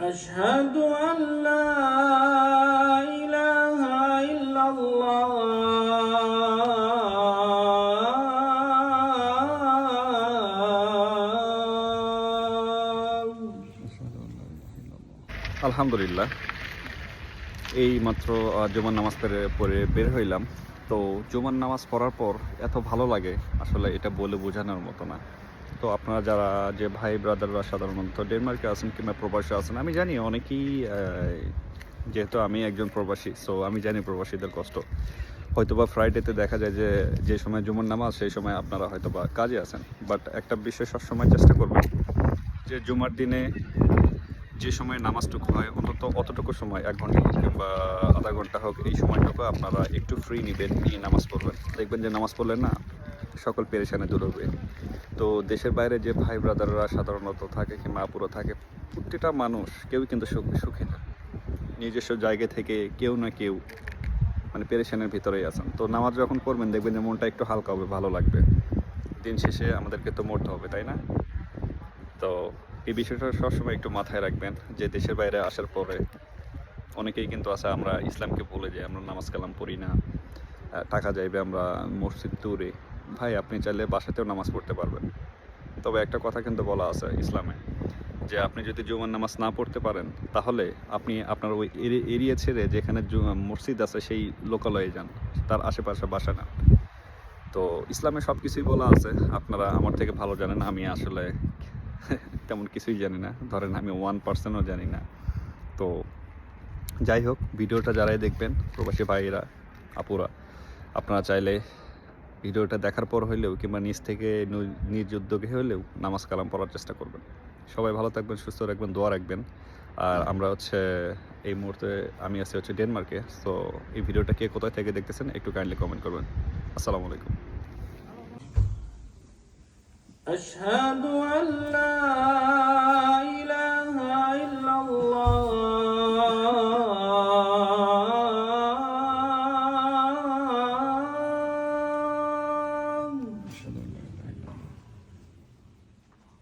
أشهد أن لا إله إلا الله আলহামদুলিল্লাহ এই মাত্র আহ, জুমার নামাজ পড়ে পড়ে বের হইলাম তো জুমার নামাজ পড়ার পর এত ভালো লাগে আসলে এটা বলে বোঝানোর মতো না তো আপনারা যারা যে ভাই ব্রাদাররা সাধারণত ডেনমার্কে আছেন কিংবা প্রবাসী আছেন, আমি জানি অনেকেই যেহেতু আমি একজন প্রবাসী সো আমি জানি প্রবাসীদের কষ্ট। হয়তোবা ফ্রাইডেতে দেখা যায় যে যে সময় জুমার নামাজ, সেই সময় আপনারা হয়তোবা কাজে আছেন। বাট একটা বিষয় সবসময় চেষ্টা করবেন যে জুমার দিনে যে সময় নামাজটুকু হয়, অন্তত অতটুকু সময়, এক ঘণ্টা হোক কিংবা আধা ঘণ্টা হোক, এই সময়টুকু আপনারা একটু ফ্রি নেবেন, নিয়ে নামাজ পড়বেন। দেখবেন যে নামাজ পড়লেন না সকল পেরেশানে দূর হবে। তো দেশের বাইরে যে ভাই ব্রাদাররা সাধারণত থাকে কিংবা আপুরা থাকে, প্রতিটা মানুষ কেউ কিন্তু সুখ- সুখী না। নিজস্ব জায়গা থেকে কেউ না কেউ মানে পেরেশানের ভিতরেই আছেন। তো নামাজ যখন করবেন দেখবেন যে মনটা একটু হালকা হবে, ভালো লাগবে। দিন শেষে আমাদেরকে তো মরতে হবে, তাই না? তো এই বিষয়টা সবসময় একটু মাথায় রাখবেন যে দেশের বাইরে আসার পরে অনেকেই কিন্তু আছে, আমরা ইসলামকে বলে যে আমরা নামাজ কালাম পড়ি না টাকা যাইবে আমরা মসজিদ দূরে। ভাই, আপনি চাইলে বাসাতেও নামাজ পড়তে পারবেন। তবে একটা কথা কিন্তু বলা আছে ইসলামে, যে আপনি যদি জুমার নামাজ না পড়তে পারেন, তাহলে আপনি আপনার ওই এরি- এরিয়া ছেড়ে যেখানে মসজিদ আছে সেই লোকালয়ে যান, তার আশেপাশে বাসা না তো ইসলামে সব কিছুই বলা আছে, আপনারা আমার থেকে ভালো জানেন, আমি আসলে তেমন কিছুই জানি না। ধরেন আমি ওয়ান পার্সেন্টও জানি না। তো যাই হোক, ভিডিওটা যারাই দেখবেন, প্রবাসী ভাইয়েরা, আপুরা, আপনারা চাইলে ভিডিওটা দেখার পর হইলেও কিংবা নিজ থেকে নু- নিজ উদ্যোগে হলেও নামাজ কালাম পড়ার চেষ্টা করবেন সবাই ভালো থাকবেন সুস্থ রাখবেন দোয়া রাখবেন আর আমরা হচ্ছে এই মুহূর্তে আমি আছি হচ্ছে ডেনমার্কে সো এই ভিডিওটা কে কোথায় থেকে দেখতেছেন একটু কাইন্ডলি কমেন্ট করবেন আসসালামু আলাইকুম أشهد أن لا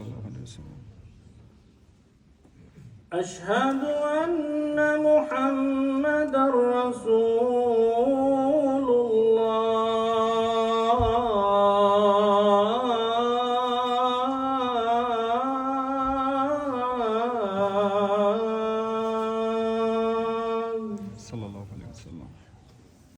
الله أشهد أن محمد رسول